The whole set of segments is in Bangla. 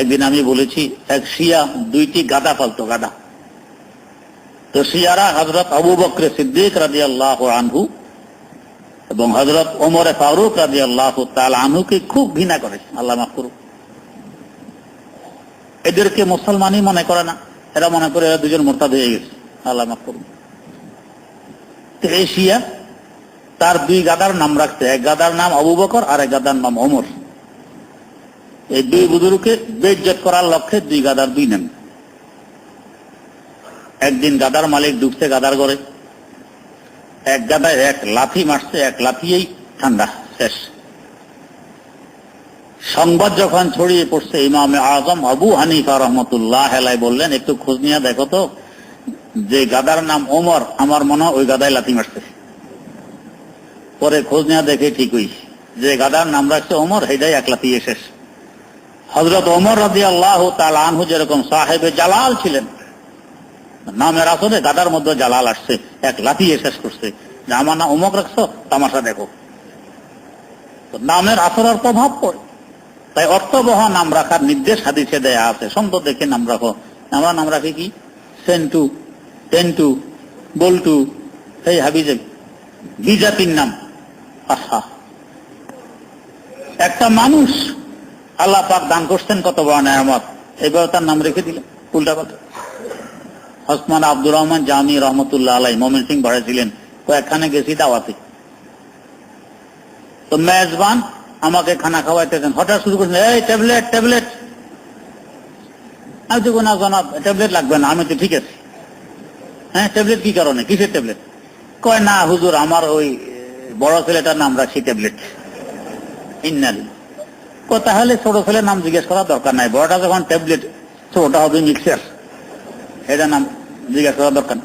একদিন আমি বলেছি, এক শিয়া দুইটি গাদা ফালতো গাদা। তো শিয়ারা হজরত আবু বকরে সিদ্দিক রাজি আল্লাহ আনহু এবং হজরত ওমরে ফারুক রাজি আল্লাহ তাল আনহুকে খুব ঘৃণা করে আল্লাহ মাফ করুক। এদেরকে মুসলমানই মনে করে না, এরা মনে করে এরা দুজন মোরতাদ হয়ে গেছে, আল্লাহ করুন তো এই তার দুই গাদার নাম রাখছে, এক গাদার নাম আবু বকর আর এক গাদার নাম ওমর। এই দুই বুজুর্গকে বেজ্জত করার লক্ষ্যে দুই গাদার দুই নাম একদিন গাদার মালিক ডুবছে গাদার করে এক গাদায় এক লাথি মারছে, এক লাথিয়েই ঠান্ডা শেষ। সংবাদ যখন ছড়িয়ে পড়ছে, ইমামে আজম আবু হানিফা রহমতুল্লাহ হেলাই বললেন, একটু খোঁজ নিয়ে দেখো তো, যে গাদার নাম ওমর, আমার মনে হয় ওই গাদায় লাথি মারছে। পরে খোঁজ নিয়ে দেখে ঠিকই, যে গাদার নাম রাখছে ওমর সেটাই এক লাথি শেষ। হজরত ওমর রাজি আল্লাহ আনহু যেরকম সাহেবে জালাল ছিলেন নামের আসলে গাদার মধ্যে জালাল আসছে, এক লাথিয়ে শেষ করছে। যে আমার নাম অমক রাখছো, তামাশা দেখো। নামের আসরার প্রভাব পড়ে। তাই অর্থবহ নাম রাখার নির্দেশ হাদিসে দেয়া আছে। সুন্দর দেখে নাম রাখো। আমরা নাম রাখি কি? সেন্টু, টেন্টু, বল্টু। এই হাবিজে বিজাতির নাম আহা একটা মানুষ আল্লাহ পাক দান করছেন, কত বড় নেয়ামত। এবার তার নাম রেখে দিলেন, উল্টা কথা। হসমান আব্দুর রহমান জামি রহমতুল্লাহ আলাই, মোমিন সিং ছিলেন কয়েকখানে গেছি দাওয়াতে। তো মেজবান আমাকে খানা খাওয়াইতেছেন, হঠাৎ শুরু করছেন, এই, ট্যাবলেট ট্যাবলেট। আমি তো না জানা ট্যাবলেট লাগবে না, আমি তো ঠিক আছে। হ্যাঁ ট্যাবলেট কি কারণে? কিসের ট্যাবলেট? কয়, না, হুজুর, আমার ওই বড় ছেলেটার নাম রাখছি ট্যাবলেট। ইন্নালি তাহলে ছোট ছেলের নাম জিজ্ঞেস করার দরকার নাই। বড়টা যখন ট্যাবলেট ছোটটা হবে মিক্সার এটা নাম জিজ্ঞাসা করার দরকার।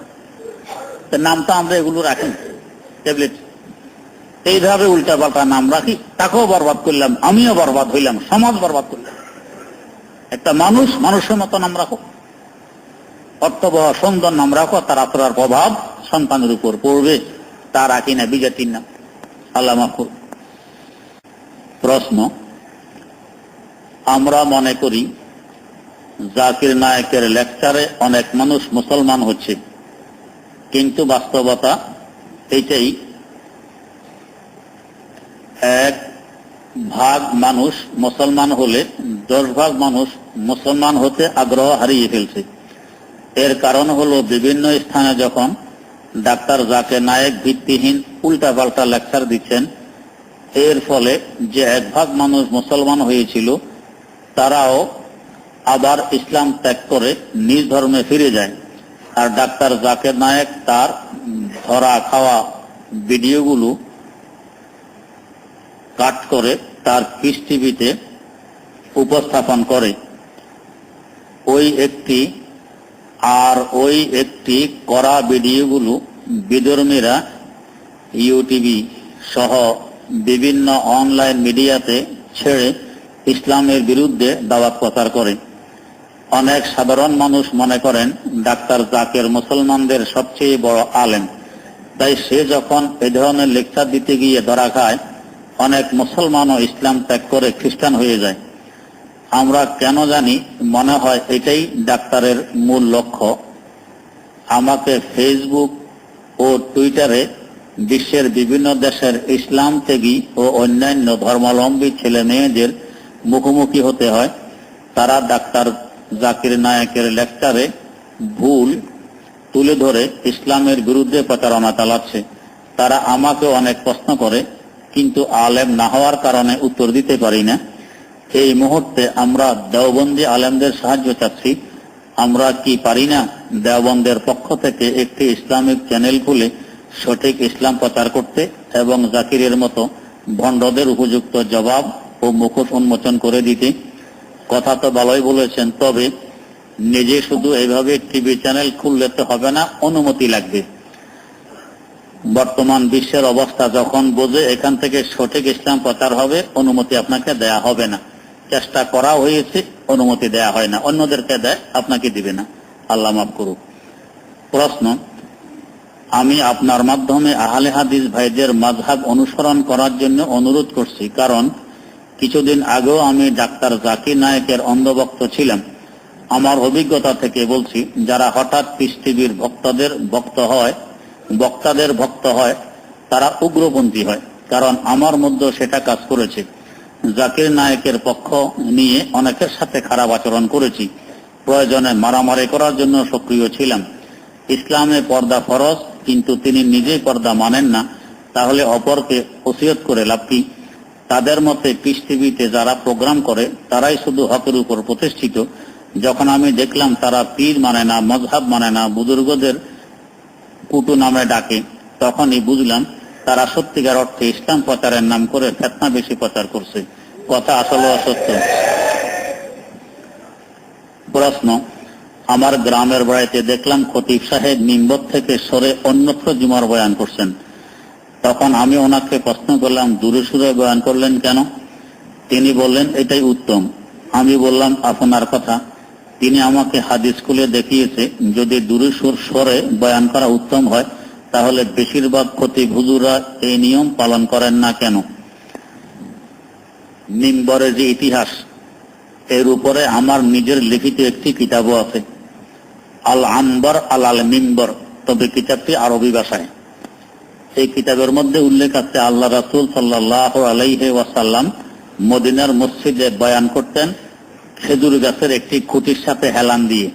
তো নাম তো আমরা এগুলো রাখি ট্যাবলেট এইভাবে উল্টা পাল্টা নাম রাখি, তাকেও বরবাদ করলাম, আমিও বরবাদ হইলাম, সমাজ বরবাদ করলাম। একটা মানুষ, মানুষের মতো নাম রাখো। অর্থবহ, সুন্দর নাম রাখো, তার আত্মার প্রভাব সন্তানের উপর পড়বে তার আকি না, বিজাতির নাম। আল্লাহ মাফুর প্রশ্ন আমরা মনে করি জাকির নায়কের লেকচারে অনেক মানুষ মুসলমান হচ্ছে। কিন্তু বাস্তবতা এইটাই, এক ভাগ মানুষ মুসলমান হলে দশ ভাগ মানুষ মুসলমান হতে আগ্রহ হারিয়ে ফেলছে। এর কারণ হলো বিভিন্ন স্থানে যখন ডাক্তার জাকির নায়েক ভিত্তিহীন উল্টাপাল্টা লেকচার দিচ্ছেন, এর ফলে যে এক ভাগ মানুষ মুসলমান হয়েছিল তারাও আবার ইসলাম ত্যাগ করে নিজ ধর্মে ফিরে যায়। আর ডাক্তার জাকের নায়েক তার ধরা খাওয়া ভিডিওগুলো কাট করে তার পিস টিভিতে উপস্থাপন করে। ওই একটি আর ওই একটি করা ভিডিওগুলো বিধর্মীরা ইউটিভি সহ বিভিন্ন অনলাইন মিডিয়াতে ছেড়ে ইসলামের বিরুদ্ধে দাওয়াত প্রচার করে। অনেক সাধারণ মানুষ মনে করেন, ডাক্তার জাকের মুসলমানদের সবচেয়ে বড় আলেম। তাই সে যখন এ ধরনের লেকচার দিতে গিয়ে ধরা খায়, অনেক মুসলমানও ইসলাম ত্যাগ করে খ্রিস্টান হয়ে যায়। আমরা কেন জানি, মনে হয় এটাই ডাক্তারের মূল লক্ষ্য। আমাকে ফেসবুক ও টুইটারে বিশ্বের বিভিন্ন দেশের ইসলাম ত্যাগী ও অন্যান্য ধর্মাবলম্বী ছেলে মেয়েদের মুখোমুখি হতে হয়। তারা ডাক্তার জাকির নায়কের লেকচারে ভুল তুলে ধরে ইসলামের বিরুদ্ধে প্রচারণা চালাচ্ছে। তারা আমাকে অনেক প্রশ্ন করে, কিন্তু আলেম না হওয়ার কারণে উত্তর দিতে পারি না। এই মুহূর্তে আমরা দেওবন্দি আলেমদের সাহায্য চাচ্ছি। আমরা কি পারি না দেওবন্দের পক্ষ থেকে একটি ইসলামিক চ্যানেল খুলে সঠিক ইসলাম প্রচার করতে এবং জাকিরের মতো ভণ্ডদের উপযুক্ত জবাব ও মুখোশ উন্মোচন করে দিতে। কথা তো ভালোই বলেছেন, তবে নিজে শুধু এইভাবে টিভি চ্যানেল খুললে তো হবে না, অনুমতি লাগবে। বর্তমান বিশ্বের অবস্থা যখন বোঝে, এখান থেকে সঠিক ইসলাম প্রচার হবে, অনুমতি আপনাকে দেয়া হবে না। চেষ্টা করা হয়েছে, অনুমতি দেয়া হয় না। অন্যদেরকে দেয়, আপনাকে দিবে না। আল্লাহ মাফ করুক। প্রশ্ন, আমি আপনার মাধ্যমে আহলে হাদিস ভাইদের মাঝহাব অনুসরণ করার জন্য অনুরোধ করছি, কারণ কিছুদিন আগেও আমি ডাক্তার জাকির নায়কের অন্ধভক্ত ছিলাম। আমার অভিজ্ঞতা থেকে বলছি, যারা হঠাৎ টিভির ভক্তদের ভক্ত হয় বক্তাদের ভক্ত হয়, তারা উগ্রপন্থী হয়, কারণ আমার মধ্যে সেটা কাজ করেছে। জাকির নায়কের পক্ষ নিয়ে অনেকের সাথে খারাপ আচরণ করেছি। প্রয়োজনে মারামারি করার জন্য সক্রিয় ছিলাম। ইসলামে পর্দা ফরজ, কিন্তু তিনি নিজেই পর্দা মানেন না, তাহলে অপরকে ওসিয়ত করে লাভ কি? তাদের মতে টিভিতে যারা প্রোগ্রাম করে, তারাই শুধু হকের উপর প্রতিষ্ঠিত। যখন আমি দেখলাম তারা পীর মানে না মজহাব মানে না, বুজুর্গদের কুটু নামে ডাকে, তখনই বুঝলাম তারা সত্যিকার অর্থে ইসলাম প্রচারের নাম করে ফেতনা বেশি প্রচার করছে। কথা আসলে অসত্য। প্রশ্ন, আমার গ্রামের বাড়িতে দেখলাম খতিব সাহেব মিম্বর থেকে সরে অন্যত্র জুমার বয়ান করছেন। তখন আমি ওনাকে প্রশ্ন করলাম, দূরে সুরে বয়ান করলেন কেন? তিনি বললেন, এটাই উত্তম। আমি বললাম, আপনার কথা। তিনি আমাকে হাদিস খুলে দেখিয়েছে, যদি দূরে সুর সরে বয়ান করা উত্তম হয়, তাহলে বেশিরভাগ ক্ষতি হুজুরা এই নিয়ম পালন করেন না কেন? মিম্বরের যে ইতিহাস, এর উপরে আমার নিজের লিখিত একটি কিতাবও আছে। আল আম্বর আল আল মিম্বর, তবে কিতাবটি আরবি ভাষায়। এই কিতাবের মধ্যে উল্লেখ আছে, আল্লাহ রাসুল সাল্লাহ আলাইহে ওয়াসাল্লাম মদিনার মসজিদে বয়ান করতেন, খেজুর গাছের একটি খুঁটির সাথে হেলান দিয়ে।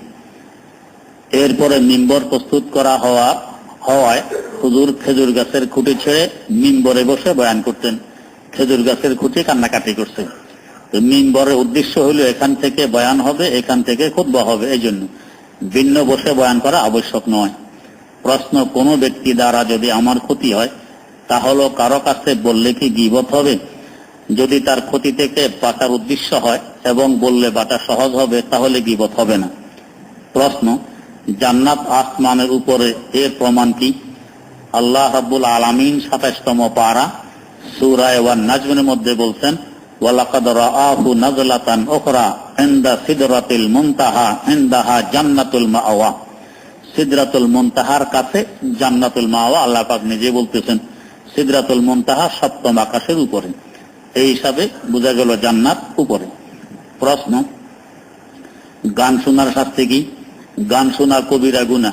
এরপরে মিম্বর প্রস্তুত করা হওয়া, হওয়ায় হুজুর খেজুর গাছের খুঁটি ছেড়ে মিম্বরে বসে বয়ান করতেন। খেজুর গাছের খুঁটি কান্নাকাটি করছে। তো মিম্বরের উদ্দেশ্য হলো, এখান থেকে বয়ান হবে, এখান থেকে খুতবা হবে এই জন্য ভিন্ন বসে বয়ান করা আবশ্যক নয়। প্রশ্ন, কোনো ব্যক্তি দ্বারা যদি আমার ক্ষতি হয়, তাহলে কারও কাছে বললে কি গিবত হবে? যদি তার ক্ষতি থেকে বাঁচার উদ্দেশ্য হয় এবং বললে বাঁচা সহজ হবে, তাহলে গিবত হবে না। প্রশ্ন, জান্নাত আসমানের উপরে এর প্রমাণ কি? আল্লাহ রাব্বুল আলামিন সাতাশতম পারা সুরায় ওয়ান নাজমের মধ্যে বলছেন, ওয়ালাকাদ রাআহু নাজলাতান সিদরাতুল মুনতাহার কাছে জান্নাতুল মাওয়া, আল্লাহ পাক নিজে বলতেছেন, সিদরাতুল মুনতাহা সপ্তম আকাশের উপরে। এই হিসাবে বোঝা গেল জান্নাত উপরে। প্রশ্ন, গান শোনার শাস্তি কি? গান শোনা কবিরা গুনা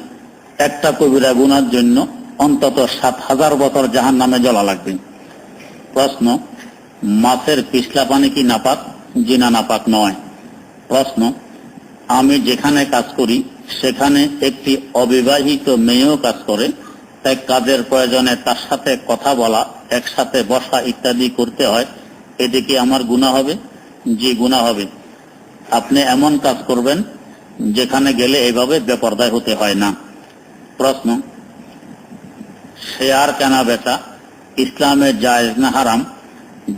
একটা কবিরা গুনার জন্য অন্তত সাত হাজার বছর জাহান নামে জ্বলা লাগবে। প্রশ্ন, মাছের পিছলা পানি কি নাপাক? জিনা নাপাক নয়। প্রশ্ন, আমি যেখানে কাজ করি সেখানে একটি অবিবাহিত মেয়েও কাজ করে। তাই কাজের প্রয়োজনে তার সাথে কথা বলা, একসাথে বসা ইত্যাদি করতে হয়। এতে কি আমার গুণা হবে, জি গুণা হবে। আপনি এমন কাজ করবেন, যেখানে গেলে এভাবে বেপর্দায় হতে হয় না। প্রশ্ন শেয়ার কেনা বেচা? ইসলামে জায়েজ না হারাম?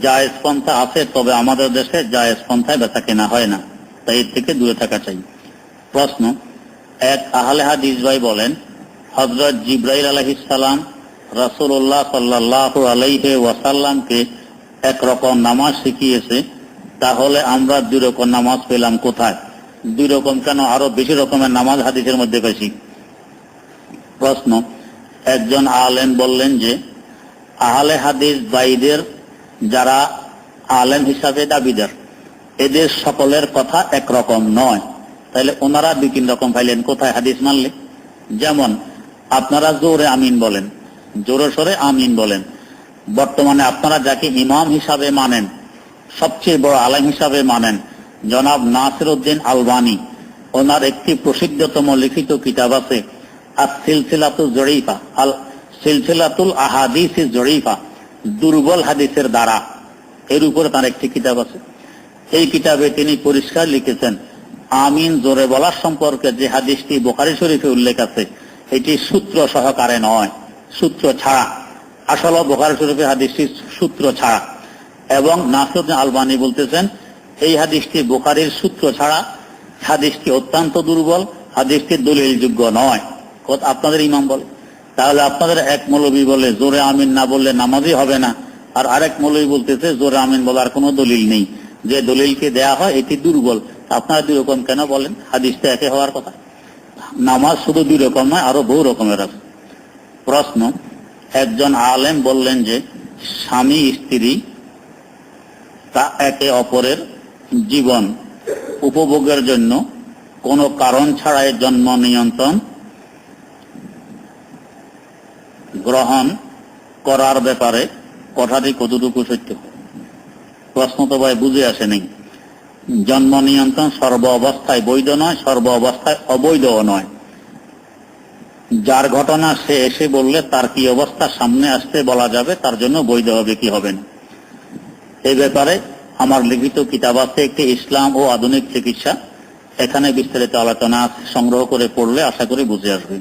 জায়েজ পন্থা আছে, তবে আমাদের দেশে জায়েজ পন্থায় বেচা কেনা হয় না। তাই এর থেকে দূরে থাকা চাই। প্রশ্ন এক আহলে হাদিস ভাই বলেন হজরত জিব্রাইল আলহিসাল্লাম রাসুল্লাহ সাল্লাহ আলাইহে ওয়াসাল্লামকে একরকম নামাজ শিখিয়েছে, তাহলে আমরা দুই রকম নামাজ পেলাম কোথায়? দুই রকম কেন? আরও বেশি রকমের নামাজ হাদিসের মধ্যে পেয়েছি প্রশ্ন, একজন আলেম বললেন যে, আহলে হাদিস বাইদের যারা আলেম হিসাবে দাবিদার, এদের সকলের কথা একরকম নয়। তাহলে ওনারা দুই তিন রকম পাইলেন। কোথায় হাদিস মানলে? যেমন, আপনারা জোরে আমিন বলেন, জোরে সরে আমিন বলেন। বর্তমানে আপনারা যাকে ইমাম হিসাবে মানেন, সবচেয়ে বড় আলেম হিসাবে মানেন, জনাব নাসির উদ্দিন আলবানি। ওনার একটি প্রসিদ্ধতম লিখিত কিতাব আছে আর সিলসিলাতুল জড়িফা আল সিলসিলাতুল আহাদিস জড়িফা দুর্বল হাদিসের দ্বারা। এর উপরে তার একটি কিতাব আছে। এই কিতাবে তিনি পরিষ্কার লিখেছেন আমিন জোরে বলার সম্পর্কে যে হাদিসটি বোখারি শরীফে উল্লেখ আছে, এটি সূত্র সহকারে নয়, সূত্র ছাড়া। আসলে বোখারি শরীফে হাদিসটি সূত্র ছাড়া। এবং নাসরুদ্দিন আলবানি বলতেছেন, এই হাদিসটি বোখারির সূত্র ছাড়া, হাদিসটি অত্যন্ত দুর্বল, হাদিসটি দলিলযোগ্য নয়। আপনাদের ইমাম বলে। তাহলে আপনাদের এক মৌলবী বলে, জোরে আমিন না বললে নামাজই হবে না। আর আরেক মৌলবী বলতেছে, জোরে আমিন বলার কোনো দলিল নেই। যে দলিলকে দেয়া হয়, এটি দুর্বল। আপনারা দুই রকম কেন বলেন? হাদিসটা একে হওয়ার কথা। নামাজ শুধু দুই রকম নয়, আরও বহু রকমের আছে। প্রশ্ন, একজন আলেম বললেন যে, স্বামী, স্ত্রী, তা একে অপরের জীবন উপভোগের জন্য কোনো কারণ ছাড়াই জন্ম নিয়ন্ত্রণ গ্রহণ করার ব্যাপারে কথাটি কতটুকু সত্য? প্রশ্ন তো ভাই বুঝে আসে নেই জন্ম নিয়ন্ত্রণ সর্ব অবস্থায় বৈধ নয়, সর্ব অবস্থায় অবৈধও নয়। যার ঘটনা সে এসে বললে, তার কি অবস্থা সামনে আসতে বলা যাবে, তার জন্য বৈধ হবে কি হবে না। এই ব্যাপারে আমার লিখিত কিতাব আছে, একটি ইসলাম ও আধুনিক চিকিৎসা। এখানে বিস্তারিত আলোচনা সংগ্রহ করে পড়লে আশা করি বুঝে আসবে।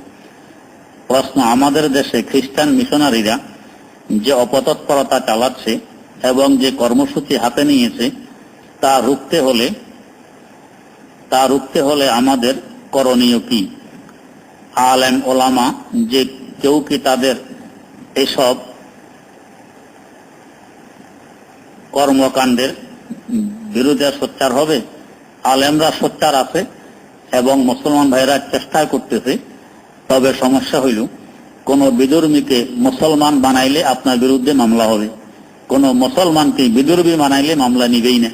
প্রশ্ন, আমাদের দেশে খ্রিস্টান মিশনারিরা যে অপতৎপরতা চালাচ্ছে এবং যে কর্মসূচি হাতে নিয়েছে তা রুখতে হলে, তা রুখতে হলে আমাদের করণীয় কি? আলেম, ওলামা, যে কেউ কি তাদের এসব কর্মকাণ্ডের বিরুদ্ধে সোচ্চার হবে? আলেমরা সোচ্চার আছে এবং মুসলমান ভাইরা চেষ্টা করতেছে, তবে সমস্যা হইল, কোন বিদর্মীকে মুসলমান বানাইলে আপনার বিরুদ্ধে মামলা হবে। কোন মুসলমানকে বিদর্মী বানাইলে মামলা নিবেই না।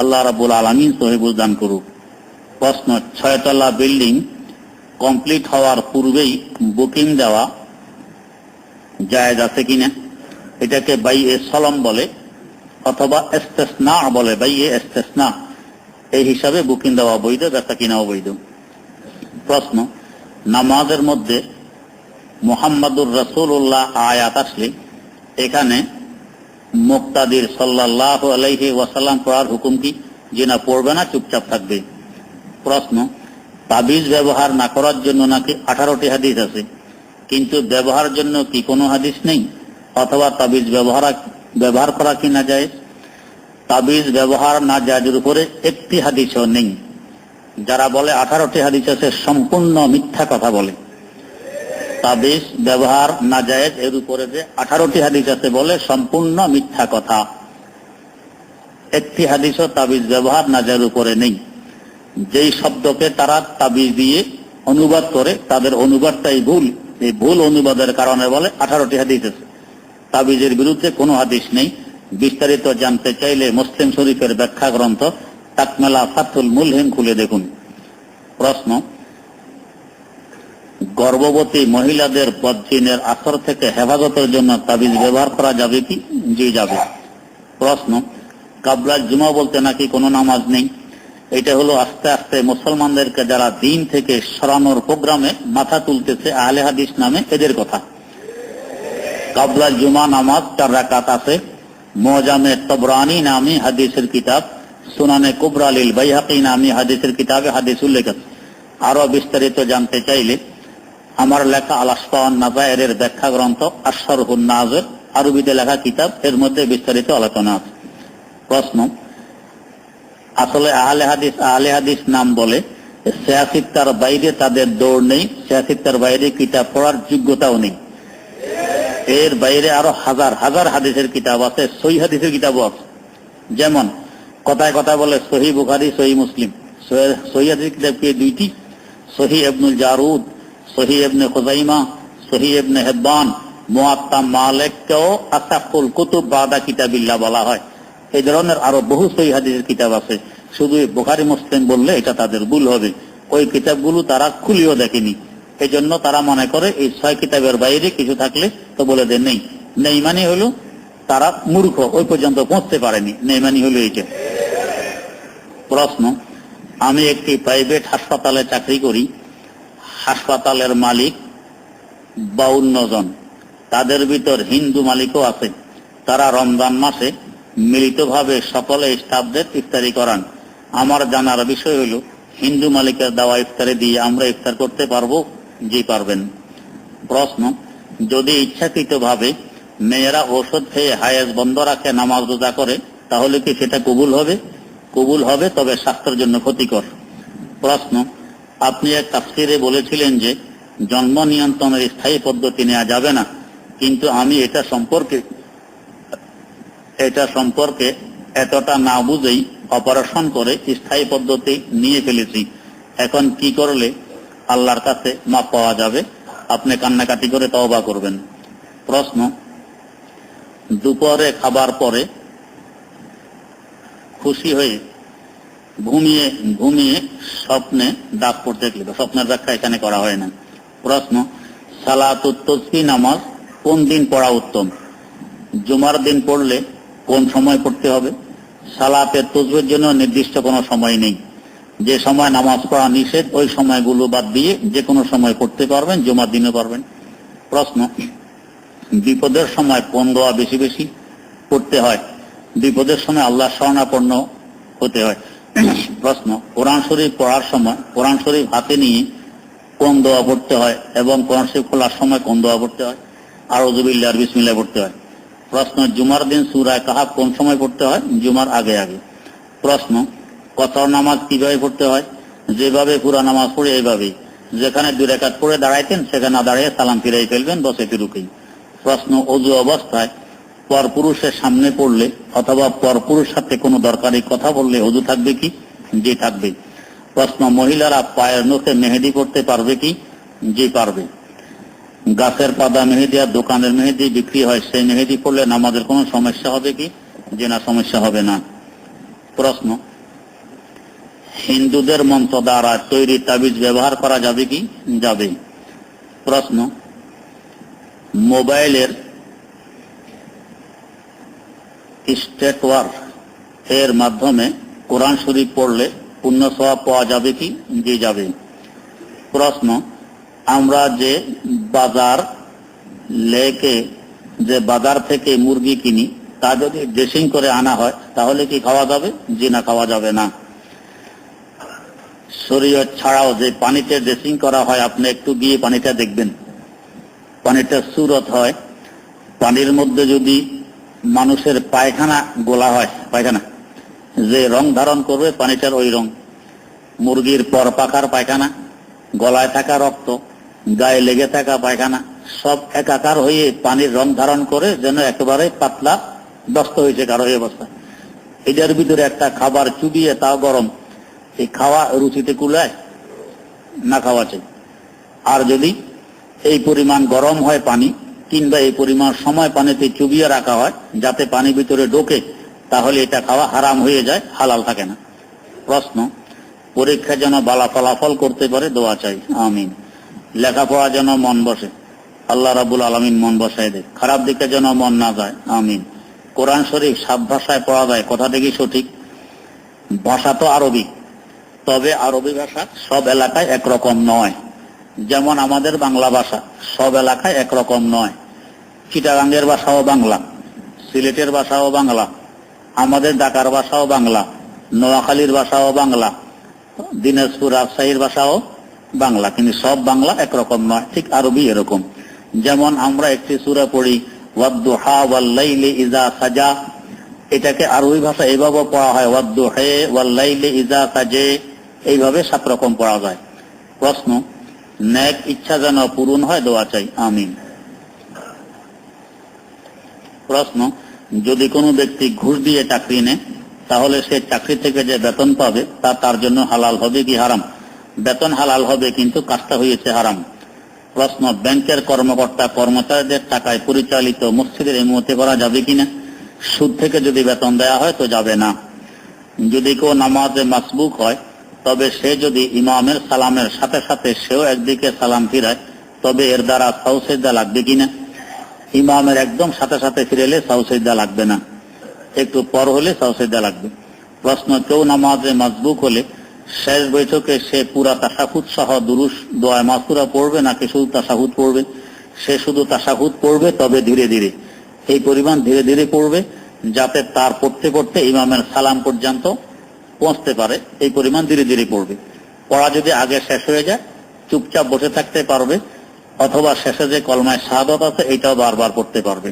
আল্লাহ রাবুল আলমিন সহিবুল দান করুক। প্রশ্ন, ছয়তলা বিল্ডিং কমপ্লিট হওয়ার পূর্বেই বুকিং দেওয়া জায়েজ আছে কিনা? এটাকে বাই এ সলম বলে অথবা এস্তেসনা বলে বাই এ এস্তেসনা এই হিসাবে বুকিং দেওয়া বৈধ বেচা কিনা অবৈধ। প্রশ্ন, নামাজের মধ্যে মোহাম্মদুর রসুল্লাহ আয়াত আসলে এখানে মুক্তাদির সাল্লাহ আলাইহি ওয়াসাল্লাম পড়ার হুকুম কি? যে না পড়বে না, চুপচাপ থাকবে। প্রশ্ন, তাবিজ ব্যবহার না করার জন্য নাকি আঠারোটি হাদিস আছে? কিন্তু ব্যবহার জন্য কি কোনো হাদিস নেই? অথবা তাবিজ ব্যবহার ব্যবহার করা কি না যায়? তাবিজ ব্যবহার না জায়েজের উপরে একটি হাদিসও নেই। যারা বলে আঠারোটি হাদিস আছে, সম্পূর্ণ মিথ্যা কথা বলে। তাবিজ ব্যবহার না জায়েজ এর উপরে যে আঠারোটি হাদিস আছে বলে সম্পূর্ণ মিথ্যা কথা। একটি হাদিসও তাবিজ ব্যবহার না জায়ের উপরে নেই। যেই শব্দকে তারা তাবিজ দিয়ে অনুবাদ করে, তাদের অনুবাদটাই ভুল। এই ভুল অনুবাদের কারণে বলে আঠারোটি হাদিস আছে। তাবিজের বিরুদ্ধে কোনো হাদিস নেই। বিস্তারিত জানতে চাইলে মুসলিম শরীফের ব্যাখ্যা গ্রন্থ তাকমেলা ফাতুল মুলহিম খুলে দেখুন। প্রশ্ন গর্ভবতী মহিলাদের বদজিনের আসর থেকে হেফাজতের জন্য তাবিজ ব্যবহার করা যাবে কি? জি, যাবে। প্রশ্ন, কাবলা জুমা বলতে নাকি কোনো নামাজ নেই? এটা হলো আস্তে আস্তে মুসলমানদেরকে যারা দিন থেকে সরানোর প্রোগ্রামে মাথা তুলতেছে আহলে হাদিস নামে এদের কথা। কাবলা জুমা নামাজ চার রাকাত আছে। মোজামে তবরানি নামে হাদিসের কিতাব, সুনানে কুবরালিল বাইহাকি নামে হাদিসের কিতাবে হাদিস উল্লেখ আছে। আরও বিস্তারিত জানতে চাইলে আমার লেখা আলাসপাওয়ান নাজায়ের ব্যাখ্যা গ্রন্থ আশারুল নাজের, আরবিতে লেখা কিতাব, এর মধ্যে বিস্তারিত আলোচনা আছে। প্রশ্ন, আসলে আহলে হাদিস আহলে হাদিস নাম বলে সিয়াসিত্তার বাইরে তাদের দৌড় নেই সিয়াসিত্তার বাইরে কিতাব পড়ার যোগ্যতাও নেই। এর বাইরে আরও হাজার হাজার হাদিসের কিতাব আছে, সহি হাদিসের কিতাবও আছে। যেমন, কথায় কথা বলে সহি বুখারি, সহি মুসলিম। সহি হাদিসের কিতাব কি দুইটি? সহি এবনুল জারুদ সহি এবনে খুজাইমা হেব্বান আসাফুল কুতুব বাদা বলা হয়। এই ধরনের আরও বহু সহি হাদিসের কিতাব আছে। শুধু বুখারি মুসলিম বললে এটা তাদের ভুল হবে। ওই কিতাবগুলো তারা খুলিও দেখেনি। এই জন্য তারা মনে করে এই ছয় কিতাবের বাইরে কিছু থাকলে তো বলে দেন নেই। নেই মানে হলো তারা মূর্খ, ওই পর্যন্ত পৌঁছতে পারেনি। নেই মানে হলো এইটা। প্রশ্ন, আমি একটি প্রাইভেট হাসপাতালে চাকরি করি হাসপাতালের মালিক বাউন্ন জন। তাদের ভিতর হিন্দু মালিকও আছে। তারা রমজান মাসে মিলিতভাবে সকলে স্টাফদের ইফতারি করান। আমার জানার বিষয় হলো হিন্দু মালিকের দেওয়া ইফতারি দিয়ে আমরা ইফতার করতে পারব জি পারবেন। প্রশ্ন, যদি ইচ্ছাকৃতভাবে মেয়েরা ওষুধ খেয়ে হায়াজ বন্ধ রাখে, নামাজ রোজা করে, তাহলে কি সেটা কবুল হবে? কবুল হবে, তবে স্বাস্থ্যের জন্য ক্ষতিকর। প্রশ্ন আপনি এক তাফসিরে বলেছিলেন যে, জন্ম নিয়ন্ত্রণের স্থায়ী পদ্ধতি নেওয়া যাবে না। কিন্তু আমি এটা সম্পর্কে এটা সম্পর্কে এতটা না বুঝেই অপারেশন করে স্থায়ী পদ্ধতি নিয়ে ফেলেছি। এখন কি করলে আল্লাহর কাছে মাপ পাওয়া যাবে? আপনি কান্নাকাটি করে তওবা করবেন। প্রশ্ন, দুপুরে খাবার পরে খুশি হয়ে ঘুমিয়ে ঘুমিয়ে স্বপ্নে দাগ পড়তে গেল। স্বপ্নের ব্যাখ্যা এখানে করা হয় না। প্রশ্ন তসবি নামাজ কোন দিন পড়া উত্তম? জুমার দিন পড়লে কোন সময় পড়তে হবে? সালাতের তসবির জন্য নির্দিষ্ট কোনো সময় নেই। যে সময় নামাজ পড়া নিষেধ, ওই সময়গুলো বাদ দিয়ে যে কোনো সময় পড়তে পারবেন, জুমার দিনে পারবেন। প্রশ্ন, বিপদের সময় কোন দোয়া বেশি বেশি পড়তে হয়? বিপদের সময় আল্লাহ শরণাপন্ন হতে হয়। প্রশ্ন। কোরআন শরীফ পড়ার সময়, কোরআন শরীফ হাতে নিয়ে কোন দোয়া পড়তে হয় এবং কোরআন শরীফ খোলার সময় কোন দোয়া পড়তে হয়? আর ওজুবিল্লা বিসমিল্লা পড়তে হয়। প্রশ্ন, জুমার দিন সুরায় কাহাব কোন সময় পড়তে হয়? জুমার আগে আগে। প্রশ্ন, কতর নামাজ কীভাবে পড়তে হয়? যেভাবে পুরা নামাজ পড়ে এইভাবেই। যেখানে দুই পড়ে দাঁড়াইতেন, সেখানে দাঁড়িয়ে সালাম ফিরাই ফেলবেন, বসে ফিরুকেই প্রশ্ন, অজু অবস্থায় পরপুরুষের সামনে পড়লে অথবা পরপুরুষ সাথে কোনো দরকারি কথা বললে অজু থাকবে কি? জি, থাকবে। প্রশ্ন, মহিলারা পায়ের নখে মেহেদি করতে পারবে কি? জি, পারবে। গাছের পাতা মেহেদি আর দোকানের মেহেদি বিক্রি হয়, সেই মেহেদি পড়লে নামাজের কোনো সমস্যা হবে কি? যে না, সমস্যা হবে না। প্রশ্ন, হিন্দুদের মন্ত্র দ্বারা তৈরি তাবিজ ব্যবহার করা যাবে কি? যাবে। প্রশ্ন, মোবাইলের স্টেটওয়ার এর মাধ্যমে কোরআন শরীফ পড়লে পূর্ণ সওয়াব পাওয়া যাবে কি? জি, যাবে। প্রশ্ন, আমরা যে বাজার লেকে, যে বাজার থেকে মুরগি কিনি, তা যদি ড্রেসিং করে আনা হয়, তাহলে কি খাওয়া যাবে? জি, না, খাওয়া যাবে না। শরীয়ত ছাড়াও যে পানিতে ড্রেসিং করা হয়, আপনি একটু গিয়ে পানিটা দেখবেন। পানিটা সুরত হয়। পানির মধ্যে যদি মানুষের পায়খানা, গোলা হয়, পায়খানা। যে রং ধারণ করবে, পানিটার ওই রং। মুরগির পর পাখার পায়খানা, গলায় থাকা রক্ত, গায়ে লেগে থাকা পায়খানা, সব একাকার হয়ে পানির রং ধারণ করে যেন একেবারে পাতলা দস্ত হয়েছে কারও এই অবস্থা। এটার ভিতরে একটা খাবার চুবিয়ে, তাও গরম। এই খাওয়া রুচিতে কুলায়, না খাওয়া চাই। আর যদি এই পরিমাণ গরম হয় পানি কিংবা এই পরিমাণ সময় পানিতে চুবিয়ে রাখা হয়, যাতে পানি ভিতরে ঢোকে, তাহলে এটা খাওয়া হারাম হয়ে যায়, হালাল থাকে না। প্রশ্ন, পরীক্ষা যেন বালা ফলাফল করতে পারে, দোয়া চাই। আমিন। লেখাপড়া যেন মন বসে। আল্লাহ রাবুল আলমিন মন বসায় দেয়। খারাপ দিকে যেন মন না যায়। আমিন। কোরআন শরীফ সাব ভাষায় পড়া যায়। কথা দেখি সঠিক। ভাষা তো আরবি। তবে আরবি ভাষা সব এলাকায় একরকম নয়। যেমন আমাদের বাংলা ভাষা সব এলাকায় একরকম নয়। চিটাগাঙ্গের ভাষাও বাংলা, সিলেটের ভাষাও বাংলা, আমাদের ঢাকার ভাষাও বাংলা, নোয়াখালীর ভাষাও বাংলা, দিনাজপুর, রাজশাহীর ভাষাও বাংলা, কিন্তু সব বাংলা একরকম নয়, ঠিক আরবি এরকম। যেমন আমরা একটি সুরা পড়ি, ওয়াদ্দুহা ওয়াল্লাইলি ইজা সাজা এটাকে আরবি ভাষা এইভাবে পড়া হয় ওয়াদ্দু হে ওয়াল্লাইলি ইজা সাজে এইভাবে সাত রকম পড়া যায়। প্রশ্ন ন্যাক ইচ্ছা যেন পূরণ হয়, দোয়া চাই, আমিন। প্রশ্ন, যদি কোনো ব্যক্তি ঘুষ দিয়ে চাকরি নেয়, তাহলে সে চাকরি থেকে যে বেতন পাবে, তা তার জন্য হালাল হবে কি হারাম? বেতন হালাল হবে কিন্তু কাজটা হয়েছে হারাম। প্রশ্ন, ব্যাংকের কর্মকর্তা কর্মচারীদের টাকায় পরিচালিত মসজিদের এমতে করা যাবে কিনা? সুদ থেকে যদি বেতন দেয়া হয় তো যাবে না। যদি কেউ নামাজে মাসবুক হয়, তবে সে যদি ইমামের সালামের সাথে সাথে সেও একদিকে সালাম ফিরায়, তবে এর দ্বারা সাউসেদা লাগবে কিনা? ইমামের একদম সাথে সাথে ফিরেলে সাউসেদা লাগবে না। একটু পর হলে সাউসেদা লাগবে। প্রশ্ন, কেউ নামাজে মাসবুক হলে শেষ বৈঠকে সে পুরা তাসাহুদ সহ দুরুস দোয়ায় মাসুরা পড়বে নাকি শুধু তাসাহুদ পড়বে? সে শুধু তাসাহুদ পড়বে তবে ধীরে ধীরে। এই পরিমাণ ধীরে ধীরে পড়বে যাতে তার পড়তে পড়তে ইমামের সালাম পর্যন্ত পৌঁছতে পারে। এই পরিমাণ ধীরে ধীরে পড়বে। পড়া যদি আগে শেষ হয়ে যায়, চুপচাপ বসে থাকতে পারবে। অথবা শেষে যে কলমায় শাহাদত আছে এটাও বারবার পড়তে পারবে